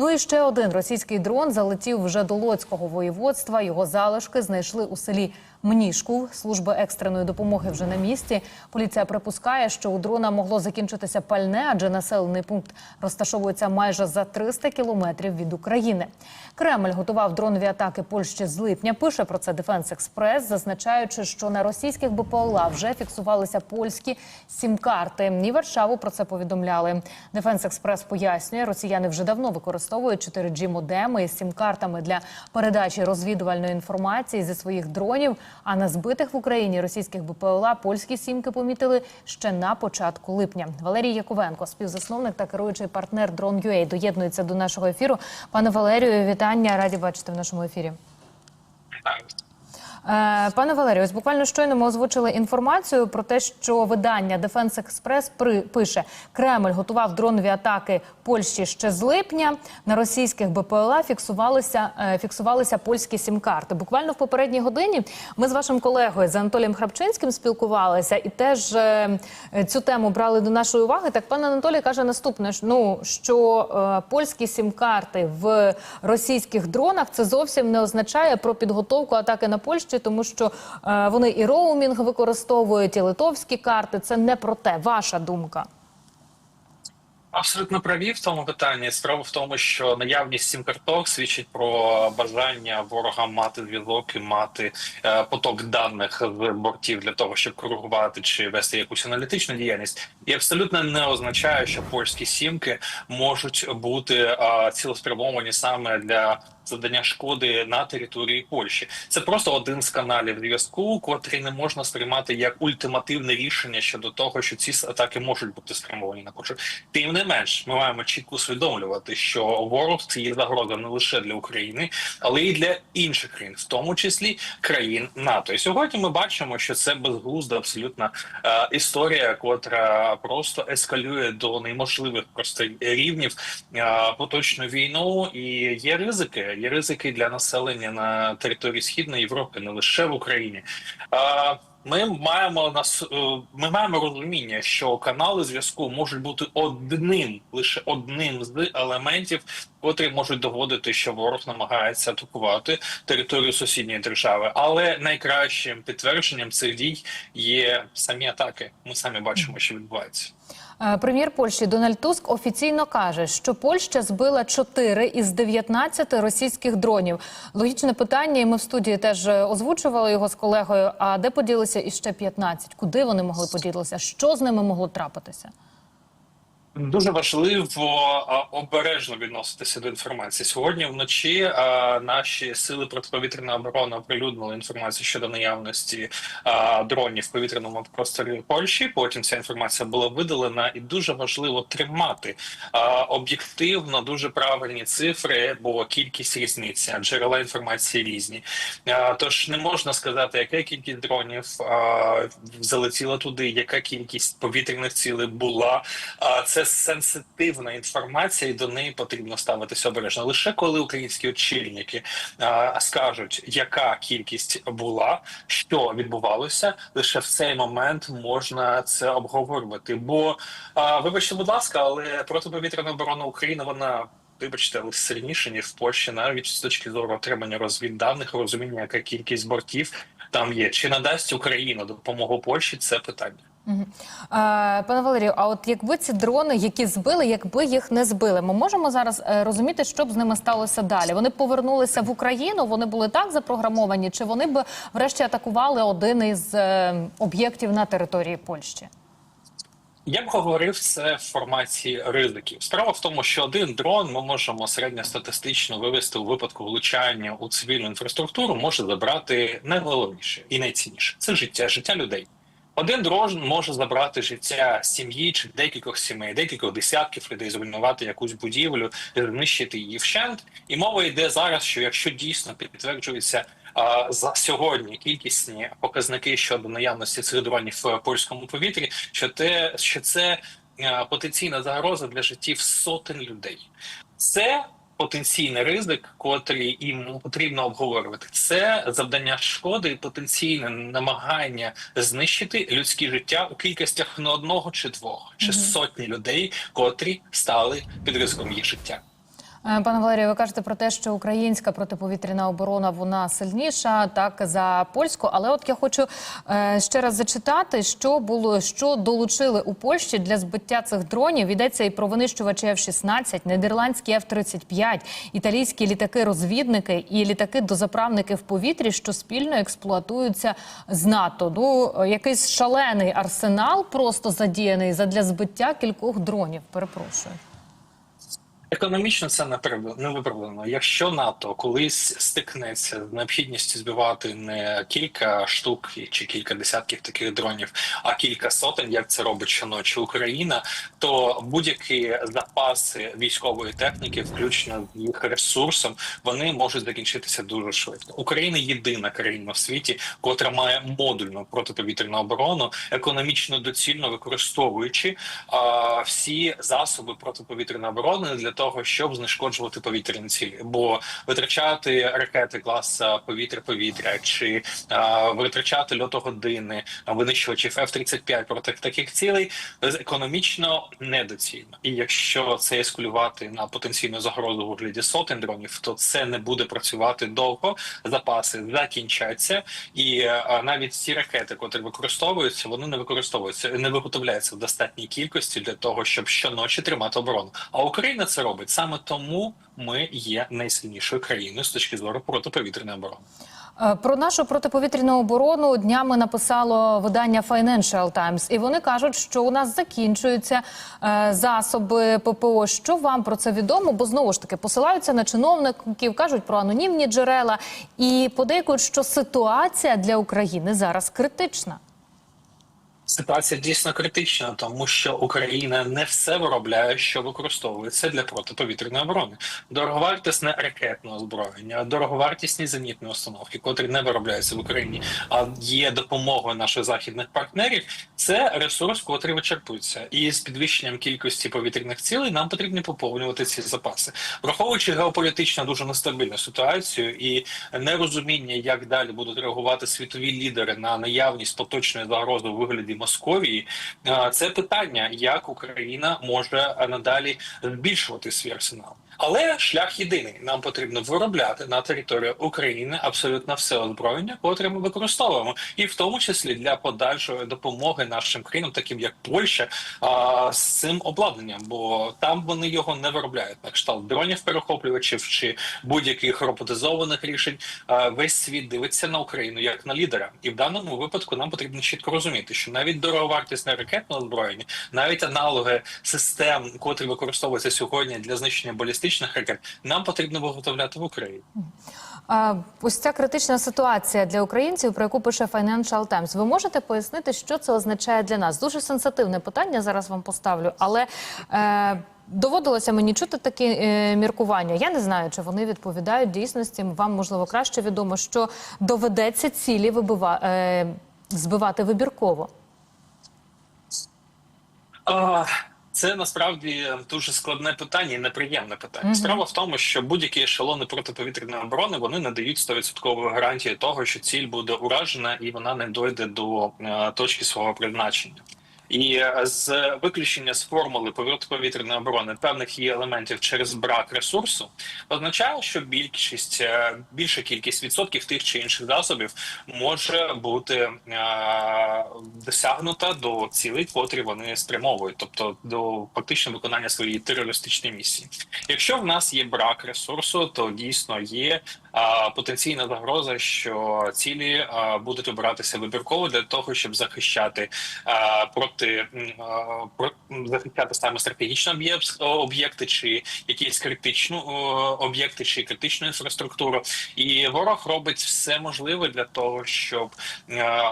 Ну і ще один російський дрон залетів вже до Лоцького воєводства. Його залишки знайшли у селі Мнішку. Служба екстреної допомоги вже на місці. Поліція припускає, що у дрона могло закінчитися пальне, адже населений пункт розташовується майже за 300 кілометрів від України. Кремль готував дронові атаки Польщі з липня. Пише про це Дефенс Експрес, зазначаючи, що на російських БПЛА вже фіксувалися польські сім-карти. І Варшаву про це повідомляли. Дефенс Експрес пояснює, росіяни вже давно використовують 4G модеми із сім-картами для передачі розвідувальної інформації зі своїх дронів. А на збитих в Україні російських БПЛА польські сімки помітили ще на початку липня. Валерій Яковенко, співзасновник та керуючий партнер Drone.ua, доєднується до нашого ефіру. Пане Валерію, вітання. Раді бачити в нашому ефірі. Е, Пане Валерію, ось буквально щойно ми озвучили інформацію про те, що видання Дефенс Експрес пише Кремль готував дронові атаки Польщі ще з липня. На російських БПЛА фіксувалися е, фіксувалися польські сім-карти. Буквально в попередній годині ми з вашим колегою з Анатолієм Храпчинським спілкувалися і теж е, цю тему брали до нашої уваги. Так пан Анатолій каже наступне: ну що польські сім-карти в російських дронах це зовсім не означає про підготовку атаки на Польщу, тому що е, вони і роумінг використовують, і литовські карти. Це не про те. Ваша думка. Абсолютно праві в тому питанні. Справа в тому, що наявність сім карток свідчить про бажання ворога мати зв'язок і мати е, поток даних з бортів для того, щоб коригувати чи вести якусь аналітичну діяльність, і абсолютно не означає, що польські сімки можуть бути е, цілеспрямовані саме для завдання шкоди на території Польщі. Це просто один з каналів зв'язку, котрий не можна сприймати як ультимативне рішення щодо того, що ці атаки можуть бути спрямовані на Польщу. Тим не менш, ми маємо чітко усвідомлювати, що ворог це є загроза не лише для України, але й для інших країн, в тому числі країн НАТО. І сьогодні ми бачимо, що це безглузда абсолютна е, історія, котра просто ескалює до неможливих просто рівнів е, поточну війну, і є ризики. Є ризики для населення на території східної Європи, не лише в Україні. Ми маємо нас, е, ми маємо розуміння, що канали зв'язку можуть бути одним, лише одним з елементів, котрі можуть доводити, що ворог намагається атакувати територію сусідньої держави. Але найкращим підтвердженням цих дій є самі атаки. Ми самі бачимо, що відбувається. Е, Прем'єр Польщі Дональд Туск офіційно каже, що Польща збила 4 із 19 російських дронів. Логічне питання, і ми в студії теж е, озвучували його з колегою. А де поділися іще 15? Куди вони могли поділитися? Що з ними могло трапитися? Дуже важливо обережно відноситися до інформації. Сьогодні вночі наші сили протиповітряної оборони оприлюднили інформацію щодо наявності дронів в повітряному просторі Польщі. Потім ця інформація була видалена, і дуже важливо тримати об'єктивно дуже правильні цифри, бо кількість різниця, джерела інформації різні. Тож не можна сказати, яка кількість дронів залетіла туди, яка кількість повітряних цілей була. Це сенситивна інформація, і до неї потрібно ставитися обережно. Лише коли українські очільники а, скажуть, яка кількість була, що відбувалося, лише в цей момент можна це обговорювати. Бо а, вибачте, будь ласка, але протиповітряна оборона України вона. Вибачте, але сильніше ніж в Польщі, навіть з точки зору отримання розвідданих, розуміння, яка кількість бортів там є. Чи надасть Україна допомогу Польщі? Це питання. Пане Валерію, а от якби ці дрони, які збили, якби їх не збили, ми можемо зараз е, розуміти, що б з ними сталося далі? Вони повернулися в Україну, вони були так запрограмовані, чи вони б врешті атакували один із е, об'єктів на території Польщі? Я б говорив це в форматі ризиків. Справа в тому, що один дрон ми можемо середньостатистично вивести у випадку влучання у цивільну інфраструктуру, може забрати найголовніше і найцінніше це життя, життя людей. Один дрон може забрати життя сім'ї чи декількох сімей, декількох десятків людей, зруйнувати якусь будівлю, знищити її вщент. І мова йде зараз, що якщо дійсно підтверджується за сьогодні кількісні показники щодо наявності цих дронів в польському повітрі, що те, що це потенційна загроза для життів сотень людей, це потенційний ризик, котрий їм потрібно обговорювати. Це завдання шкоди і потенційне намагання знищити людське життя у кількостях не одного чи двох, чи Мгм. сотні людей, котрі стали під ризиком їх життя. Е, Пане Валерію, ви кажете про те, що українська протиповітряна оборона вона сильніша, так за польську. Але от я хочу е, ще раз зачитати, що було, що долучили у Польщі для збиття цих дронів. Йдеться і про винищувачі F-16, нідерландські F-35, італійські літаки-розвідники і літаки-дозаправники в повітрі, що спільно експлуатуються з НАТО. Ну якийсь шалений арсенал просто задіяний задля збиття кількох дронів. Перепрошую. Економічно це не виправдано. Якщо НАТО колись стикнеться з необхідністю збивати не кілька штук чи кілька десятків таких дронів, а кілька сотень, як це робить щоночі Україна, то будь-які запаси військової техніки, включно з їх ресурсом, вони можуть закінчитися дуже швидко. Україна єдина країна в світі, котра має модульну протиповітряну оборону, економічно доцільно використовуючи а, всі засоби протиповітряної оборони для того, щоб знешкоджувати повітряні цілі, бо витрачати ракети класа повітря-повітря чи а, витрачати льотогодини винищувачів F-35 проти таких цілей з- економічно недоцільно. І якщо це ескалювати на потенційну загрозу у вигляді сотень дронів, то це не буде працювати довго. Запаси закінчаться, і а, навіть ці ракети, котрі використовуються, вони не використовуються, не виготовляються в достатній кількості для того, щоб щоночі тримати оборону. А Україна це робить саме тому. Ми є найсильнішою країною з точки зору протиповітряної оборони. Е, Про нашу протиповітряну оборону днями написало видання Financial Times, і вони кажуть, що у нас закінчуються е, засоби ППО. Що вам про це відомо? Бо знову ж таки посилаються на чиновників, кажуть про анонімні джерела і подейкують, що ситуація для України зараз критична. Ситуація дійсно критична, тому що Україна не все виробляє, що використовується для протиповітряної оборони. Дороговартісне ракетне озброєння, дороговартісні зенітні установки, котрі не виробляються в Україні, а є допомогою наших західних партнерів. Це ресурс, котрий вичерпується, і з підвищенням кількості повітряних цілей нам потрібно поповнювати ці запаси, враховуючи геополітично дуже нестабільну ситуацію і нерозуміння, як далі будуть реагувати світові лідери на наявність поточної загрози у вигляді Московії. Це питання, як Україна може надалі збільшувати свій арсенал. Але шлях єдиний. Нам потрібно виробляти на території України абсолютно все озброєння, котре ми використовуємо, і в тому числі для подальшої допомоги нашим країнам, таким як Польща, а, з цим обладнанням, бо там вони його не виробляють на кшталт дронів перехоплювачів чи будь-яких роботизованих рішень. А, Весь світ дивиться на Україну як на лідера, і в даному випадку нам потрібно чітко розуміти, що навіть дороговартісне ракетне озброєння, навіть аналоги систем, котрі використовуються сьогодні для знищення балістичних ракет, нам потрібно виготовляти в Україні. Ось ця критична ситуація для українців, про яку пише Financial Times. Ви можете пояснити, що це означає для нас? Дуже сенситивне питання зараз вам поставлю, але е, доводилося мені чути такі е, міркування. Я не знаю, чи вони відповідають дійсності. Вам можливо краще відомо, що доведеться цілі вибива, е, збивати вибірково. А, Це насправді дуже складне питання і неприємне питання. Мгм. Справа в тому, що будь-які ешелони протиповітряної оборони вони не дають 100% гарантії того, що ціль буде уражена і вона не дойде до е, точки свого призначення. І е, з виключення з формули протиповітряної оборони певних її елементів через брак ресурсу означає, що більшість е, більша кількість відсотків тих чи інших засобів може бути е, досягнута до цілей, котрі вони спрямовують, тобто до фактично виконання своєї терористичної місії. Якщо в нас є брак ресурсу, то дійсно є потенційна загроза, що цілі будуть обиратися вибірково для того, щоб захищати проти про захищати саме стратегічні об'єкт- об'єкти, чи якісь критичну о, об'єкти, чи критичну інфраструктуру. І ворог робить все можливе для того, щоб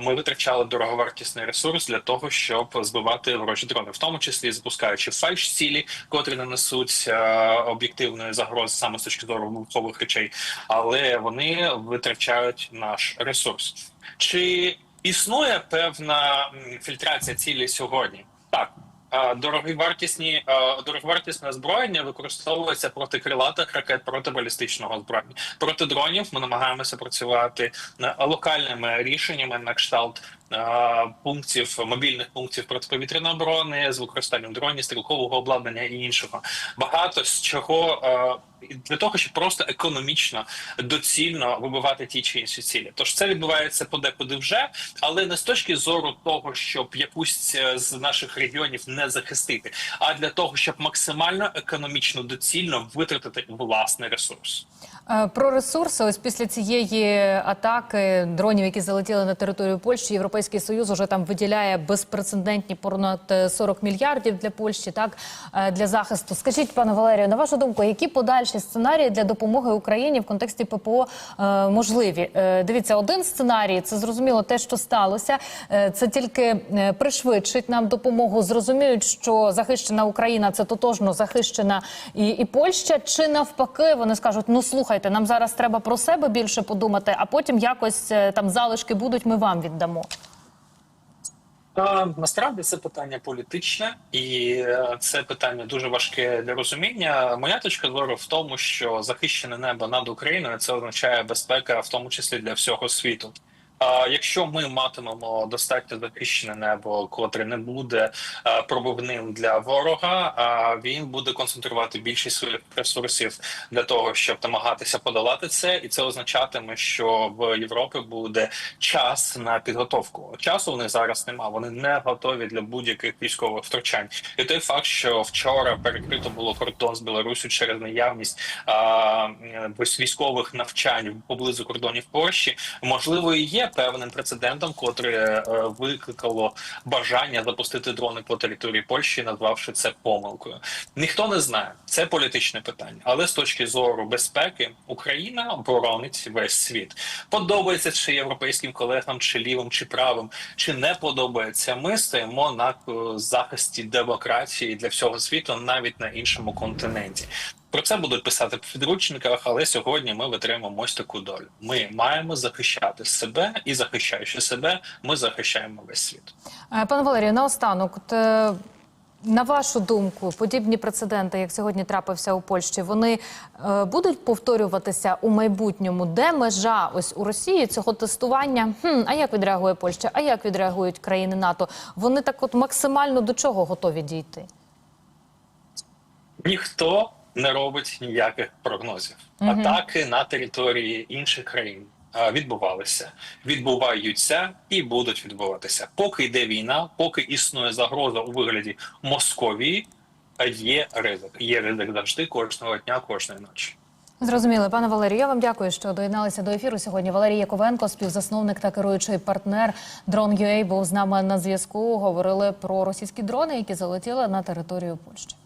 ми витрачали дороговартісний ресурс для того, щоб збивати ворожі дрони, в тому числі запускаючи фальш цілі, котрі не несуть е, об'єктивної загрози саме з точки зору вибухових речей, але вони витрачають наш ресурс. Чи існує певна фільтрація цілі сьогодні? Так. Дороговартісні дороговартісне озброєння використовується проти крилатих ракет, проти балістичного озброєння. Проти дронів ми намагаємося працювати е, локальними рішеннями на кшталт пунктів мобільних пунктів протиповітряної оборони з використанням дронів, стрілкового обладнання і іншого. Багато з чого для того, щоб просто економічно доцільно вибивати ті чи інші цілі. Тож це відбувається подекуди вже, але не з точки зору того, щоб якусь е, з наших регіонів не захистити, а для того, щоб максимально економічно доцільно витратити власний ресурс. Е, Про ресурси, ось після цієї атаки дронів, які залетіли на територію Польщі, Європейський Союз уже там виділяє безпрецедентні понад е, 40 мільярдів для Польщі, так е, для захисту. Скажіть, пане Валерію, на вашу думку, які подальші сценарії для допомоги Україні в контексті ППО е, можливі? Е, Дивіться, один сценарій це зрозуміло те, що сталося. Е, Це тільки е, пришвидшить нам допомогу. Зрозуміють, що захищена Україна це тотожно захищена і, і Польща. Чи навпаки вони скажуть: ну слухайте, нам зараз треба про себе більше подумати, а потім якось е, там залишки будуть, ми вам віддамо. Та насправді це питання політичне, і е, це питання дуже важке для розуміння. Моя точка зору в тому, що захищене небо над Україною це означає безпека, в тому числі для всього світу. Якщо ми матимемо достатньо захищене небо, котре не буде е, пробивним для ворога, він буде концентрувати більшість своїх ресурсів для того, щоб намагатися подолати це, і це означатиме, що в Європі буде час на підготовку. Часу вони зараз нема. Вони не готові для будь-яких військових втручань. І той факт, що вчора перекрито було кордон з Білорусю через наявність військових навчань поблизу кордонів Польщі, можливо, і є певним прецедентом, котре е, викликало бажання запустити дрони по території Польщі, назвавши це помилкою. Ніхто не знає, це політичне питання, але з точки зору безпеки Україна боронить весь світ. Подобається чи європейським колегам, чи лівим, чи правим, чи не подобається. Ми стоїмо на е, захисті демократії для всього світу, навіть на іншому континенті. Про це будуть писати в підручниках, але сьогодні ми витримуємо ось таку долю. Ми маємо захищати себе, і захищаючи себе, ми захищаємо весь світ. Е, Пане Валерію, наостанок, е, на вашу думку, подібні прецеденти, як сьогодні трапився у Польщі, вони е, будуть повторюватися у майбутньому? Де межа ось у Росії цього тестування? Хм, а як відреагує Польща? А як відреагують країни НАТО? Вони так от максимально до чого готові дійти? Ніхто не робить ніяких прогнозів. Мгм. Атаки на території інших країн відбувалися, відбуваються і будуть відбуватися. Поки йде війна, поки існує загроза у вигляді Московії, є ризик. Є ризик завжди кожного дня, кожної ночі. Зрозуміло, пане Валерію, я вам дякую, що доєдналися до ефіру сьогодні. Валерій Яковенко, співзасновник та керуючий партнер Drone.ua, був з нами на зв'язку. Говорили про російські дрони, які залетіли на територію Польщі.